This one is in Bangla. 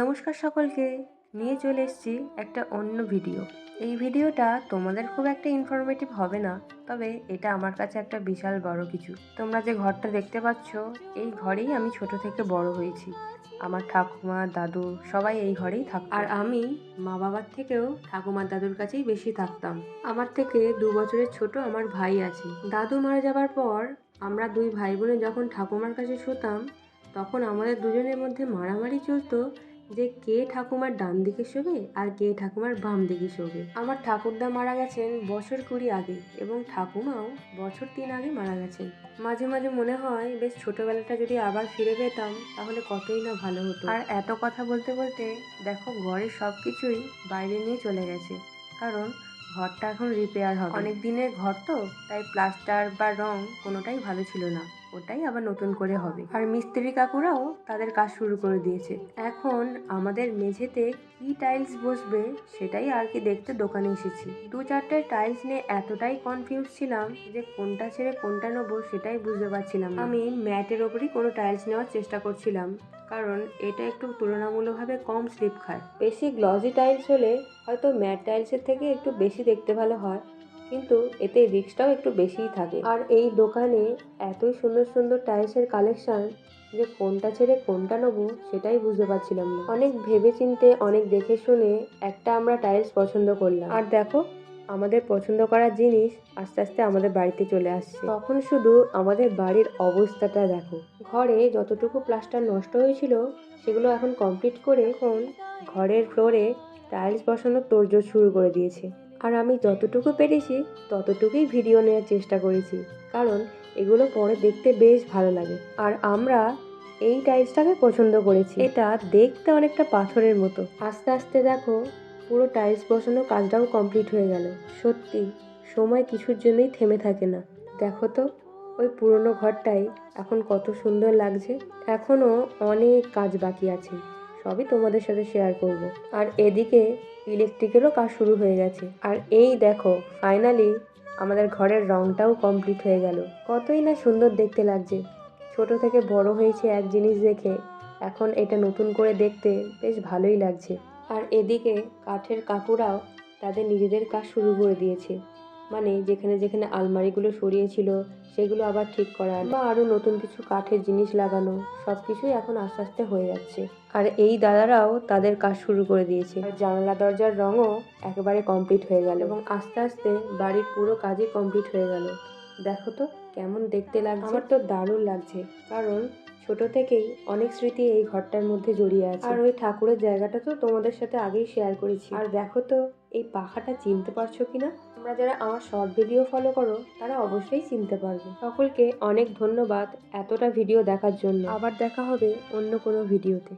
নমস্কার সকলকে। নিয়ে চলে এসেছি একটা অন্য ভিডিও এই ভিডিওটা তোমাদের খুব একটা ইনফরমেটিভ হবে না, তবে এটা আমার কাছে একটা বিশাল বড় কিছু। তোমরা যে ঘরটা দেখতে পাচ্ছ, এই ঘরেই আমি ছোট থেকে বড় হয়েছি। আমার ঠাকুমা, দাদু সবাই এই ঘরেই থাক আর আমি মা বাবার থেকেও ঠাকুমার দাদুর কাছেই বেশি থাকতাম। আমার থেকে দু বছরের ছোট আমার ভাই আছে। দাদু মারা যাবার পর আমরা দুই ভাই বোনে যখন ঠাকুমার কাছে শুতাম, তখন আমাদের দুজনের মধ্যে মারামারি চলতো যে কে ঠাকুমার ডান দিকে শোবে আর কে ঠাকুমার বাম দিকে শোবে। আমার ঠাকুরদা মারা গেছেন বছর কুড়ি আগে এবং ঠাকুমাও বছর তিন আগে মারা গেছেন। মাঝে মাঝে মনে হয়, বেশ ছোটবেলাটা যদি আবার ফিরে পেতাম, তাহলে কতই না ভালো হতো। আর এত কথা বলতে বলতে দেখো, ঘরের সব কিছুই বাইরে নিয়ে চলে গেছে। কারণ ঘরটা এখন রিপেয়ার হবে। অনেক দিনের ঘর তো, তাই প্লাস্টার বা রং কোনোটাই ভালো ছিল না। ওটাই আবার নতুন করে হবে। আর মিস্ত্রি কাকুরাও তাদের কাজ শুরু করে দিয়েছে। এখন আমাদের মেঝেতে কি টাইলস বসবে সেটাই আর কি দেখতে দোকানে এসেছি। দু চারটে টাইলস নিয়ে এতটাই কনফিউজ ছিলাম যে কোনটা ছেড়ে কোনটা নেব সেটাই বুঝতে পারছিলাম আমি ম্যাটের ওপরই কোনো টাইলস নেওয়ার চেষ্টা করছিলাম। কারণ এটা একটু তুলনামূলকভাবে কম স্লিপ খায়। বেশি গ্লজি টাইলস হলে হয়তো ম্যাট টাইলসের থেকে একটু বেশি দেখতে ভালো হয়, কিন্তু এতে রিক্সটাও একটু বেশিই থাকে। আর এই দোকানে এতই সুন্দর সুন্দর টাইলসের কালেকশান যে কোনটা ছেড়ে কোনটা নেব সেটাই বুঝতে পারছিলাম না। অনেক ভেবে চিনতে অনেক দেখে শুনে একটা আমরা টাইলস পছন্দ করলাম। আর দেখো আমাদের পছন্দ করা জিনিস আস্তে আস্তে আমাদের বাড়িতে চলে আসছে। তখন শুধু আমাদের বাড়ির অবস্থাটা দেখো। ঘরে যতটুকু প্লাস্টার নষ্ট হয়েছিল, সেগুলো এখন কমপ্লিট করে এখন ঘরের ফ্লোরে টাইলস বসানোর তোড়জোড় শুরু করে দিয়েছে। আর আমি যতটুকু পেরেছি, ততটুকুই ভিডিও নেওয়ার চেষ্টা করেছি। কারণ এগুলো পরে দেখতে বেশ ভালো লাগে। আর আমরা এই টাইলসটাকে পছন্দ করেছি। এটা দেখতে অনেকটা পাথরের মতো। আস্তে আস্তে দেখো পুরো টাইলস বসানো কাজটাও কমপ্লিট হয়ে গেল। সত্যি, সময় কিছুর জন্যই থেমে থাকে না। দেখো তো, ওই পুরনো ঘরটাই এখন কত সুন্দর লাগছে। এখনও অনেক কাজ বাকি আছে। সবই তোমাদের সাথে শেয়ার করব। আর এদিকে ইলেকট্রিকেরও কাজ শুরু হয়ে গেছে। আর এই দেখো ফাইনালি আমাদের ঘরের রংটাও কমপ্লিট হয়ে গেল। কতই না সুন্দর দেখতে লাগছে। ছোট থেকে বড় হয়েছে এক জিনিস দেখে, এখন এটা নতুন করে দেখতে বেশ ভালোই লাগছে। আর এদিকে কাঠের কাকুরাও তাদের নিজেদের কাজ শুরু করে দিয়েছে। মানে যেখানে যেখানে আলমারিগুলো সরিয়েছিল, সেগুলো আবার ঠিক করা বা আরও নতুন কিছু কাঠের জিনিস লাগানো সব কিছুই এখন আস্তে আস্তে হয়ে যাচ্ছে। আর এই দাদারাও তাদের কাজ শুরু করে দিয়েছে। আর জানালা দরজার রঙও একেবারে কমপ্লিট হয়ে গেল এবং আস্তে আস্তে বাড়ির পুরো কাজই কমপ্লিট হয়ে গেল। দেখো তো কেমন দেখতে লাগছে? আমার তো দারুণ লাগছে কারণ ছোট থেকেই অনেক স্মৃতি এই ঘরটার মধ্যে জড়িয়ে আছে। আর ওই ঠাকুরের জায়গাটা তো তোমাদের সাথে আগেই শেয়ার করেছি। আর দেখো তো এই পাখাটা চিনতে পারছ কিনা? তোমরা যারা আমার শর্ট ভিডিও ফলো করো তারা অবশ্যই চিনতে পারবে। সকলকে অনেক ধন্যবাদ এতটা ভিডিও দেখার জন্য। আবার দেখা হবে অন্য কোনো ভিডিওতে